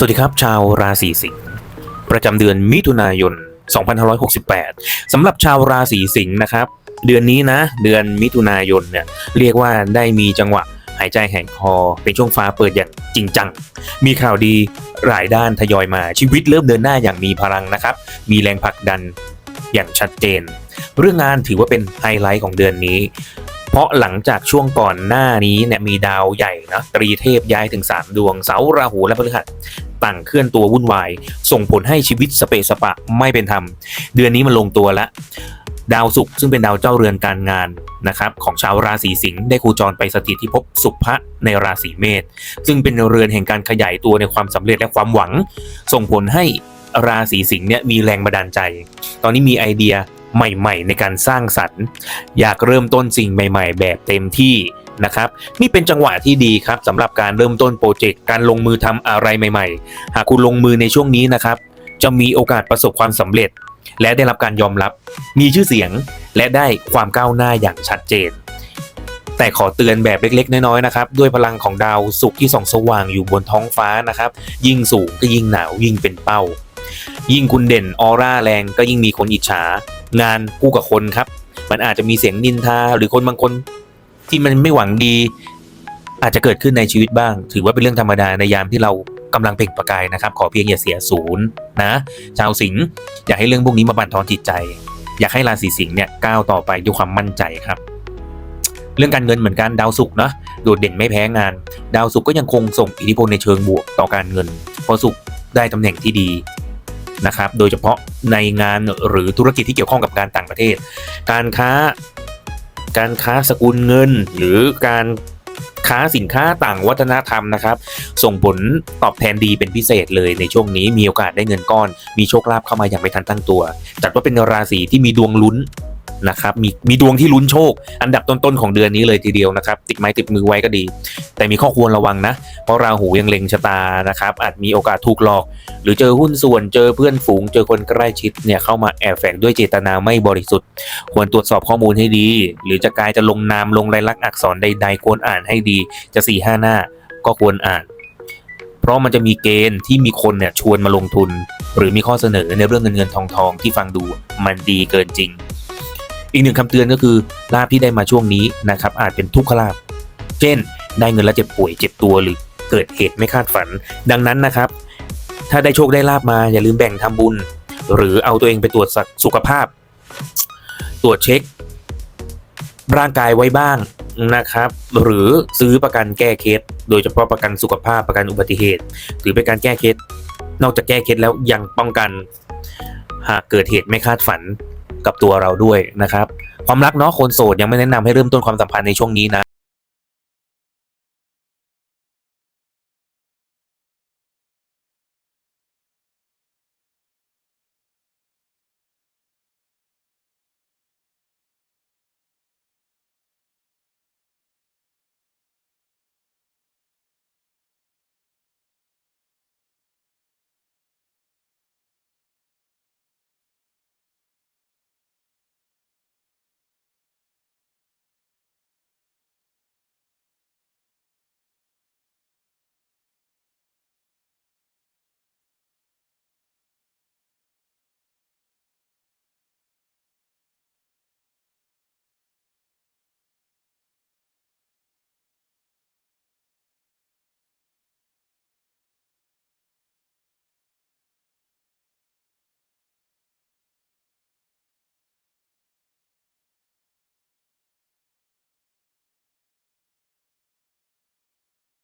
สวัสดีครับ ชาวราศีสิงห์ประจำเดือนมิถุนายน 2568สำหรับชาวราศีสิงห์นะครับ เดือนนี้นะ เดือนมิถุนายนเนี่ยเรียกว่าได้มีจังหวะหายใจแห่งคอ เป็นช่วงฟ้าเปิดอย่างจริงจัง มีข่าวดีหลายด้านทยอยมาชีวิตเริ่มเดินหน้าอย่างมีพลังนะครับ มีแรงผลักดันอย่างชัดเจน เรื่องงานถือว่าเป็นไฮไลท์ของเดือนนี้ เพราะหลังจากช่วงก่อนหน้านี้เนี่ยมีดาวใหญ่นะตรีเทพย้ายถึง 3 ดวง เสาราหูและพฤหัสต่างเคลื่อนตัววุ่นวาย ส่งผลให้ชีวิตสเปสปะไม่เป็นธรรม เดือนนี้มันลงตัวล้วดาวศุกร์ซึ่งเป็นดาวเจ้าเรือนการงานนะครับของชาวราศีสิงห์ได้โคจรไปสถิตที่ภพสุภะในราศีเมษซึ่งเป็นเรือนแห่งการขยายตัวในความสำเร็จและความหวัง ส่งผลให้ราศีสิงห์เนี่ยมีแรงบันดาลใจ ตอนนี้มีไอเดีย ใหม่ ๆ ในการสร้างสรรค์ อยากเริ่มต้นสิ่งใหม่ ๆ แบบเต็มที่นะครับนี่เป็นจังหวะที่ดีครับสำหรับการเริ่มต้นโปรเจกต์การลงมือทำอะไรใหม่ ๆ หากคุณลงมือในช่วงนี้นะครับ จะมีโอกาสประสบความสำเร็จ และได้รับการยอมรับ มีชื่อเสียงและได้ความก้าวหน้าอย่างชัดเจน แต่ขอเตือนแบบเล็กๆ น้อยๆนะครับ ด้วยพลังของดาวศุกที่ส่องสว่างอยู่บนท้องฟ้านะครับ ยิ่งสูงก็ยิ่งหนาวยิ่งเป็นเป้า ยิ่งคุณเด่นออร่าแรงก็ยิ่งมีคนอิจฉา งานคู่กับคนครับ มันอาจจะมีเสียงนินทาหรือคนบางคนที่มันไม่หวังดี อาจจะเกิดขึ้นในชีวิตบ้าง ถือว่าเป็นเรื่องธรรมดาในยามที่เรากำลังเปล่งประกายนะครับ ขอเพียงอย่าเสียศูนย์นะ ชาวสิงห์อย่าให้เรื่องพวกนี้มาบั่นทอนจิตใจ อยากให้ราศีสิงห์เนี่ยก้าวต่อไปด้วยความมั่นใจครับเรื่องการเงินเหมือนกันดาวศุกร์นะโดดเด่นไม่แพ้งาน ดาวศุกร์ก็ยังคงส่งอิทธิพลในเชิงบวกต่อการเงินเพราะศุกร์ได้ตำแหน่งที่ดี นะครับ โดยเฉพาะในงานหรือธุรกิจที่เกี่ยวข้องกับการต่างประเทศ การค้า การค้าสกุลเงิน หรือการค้าสินค้าต่างวัฒนธรรมนะครับ ส่งผลตอบแทนดีเป็นพิเศษเลยในช่วงนี้มีโอกาสได้เงินก้อน มีโชคลาภเข้ามาอย่างไม่ทันตั้งตัว จัดว่าเป็นราศีที่มีดวงลุ้น นะครับมีมีดวงที่ลุ้นโชค อันดับต้นๆของเดือนนี้เลยทีเดียวนะครับ ติดไม้ติดมือไว้ก็ดี แต่มีข้อควรระวังนะ เพราะราหูยังเล็งชะตานะครับ อาจมีโอกาสถูกหลอก หรือเจอหุ้นส่วนเจอเพื่อนฝูง เจอคนใกล้ชิดเนี่ยเข้ามาแอบแฝงด้วยเจตนาไม่บริสุทธิ์ ควรตรวจสอบข้อมูลให้ดี หรือจะกลายจะลงนามลงลายลักษณ์อักษรใด ๆ ควรอ่านให้ดีจะสี่ห้าหน้าก็ควรอ่านเพราะมันจะมีเกณฑ์ที่มีคนเนี่ยชวนมาลงทุน หรือมีข้อเสนอในเรื่องเงินเงินทองทองที่ฟังดูมันดีเกินจริง อีกหนึ่งคำเตือนก็คือลาภที่ได้มาช่วงนี้นะครับอาจเป็นทุกขลาภเช่น ได้เงินแล้วเจ็บป่วยเจ็บตัวหรือเกิดเหตุไม่คาดฝัน ดังนั้นนะครับ ถ้าได้โชคได้ลาบมาอย่าลืมแบ่งทำบุญ หรือเอาตัวเองไปตรวจสุขภาพ ตรวจเช็ค ร่างกายไว้บ้างนะครับ หรือซื้อประกันแก้เคสโดยเฉพาะประกันสุขภาพประกันอุบัติเหตุ ถือเป็นการแก้เคสนอกจากแก้เคสแล้วยังป้องกัน หากเกิดเหตุไม่คาดฝัน กับตัวเราด้วยนะครับ ความรักเนาะคนโสดยังไม่แนะนำให้เริ่มต้นความสัมพันธ์ในช่วงนี้นะ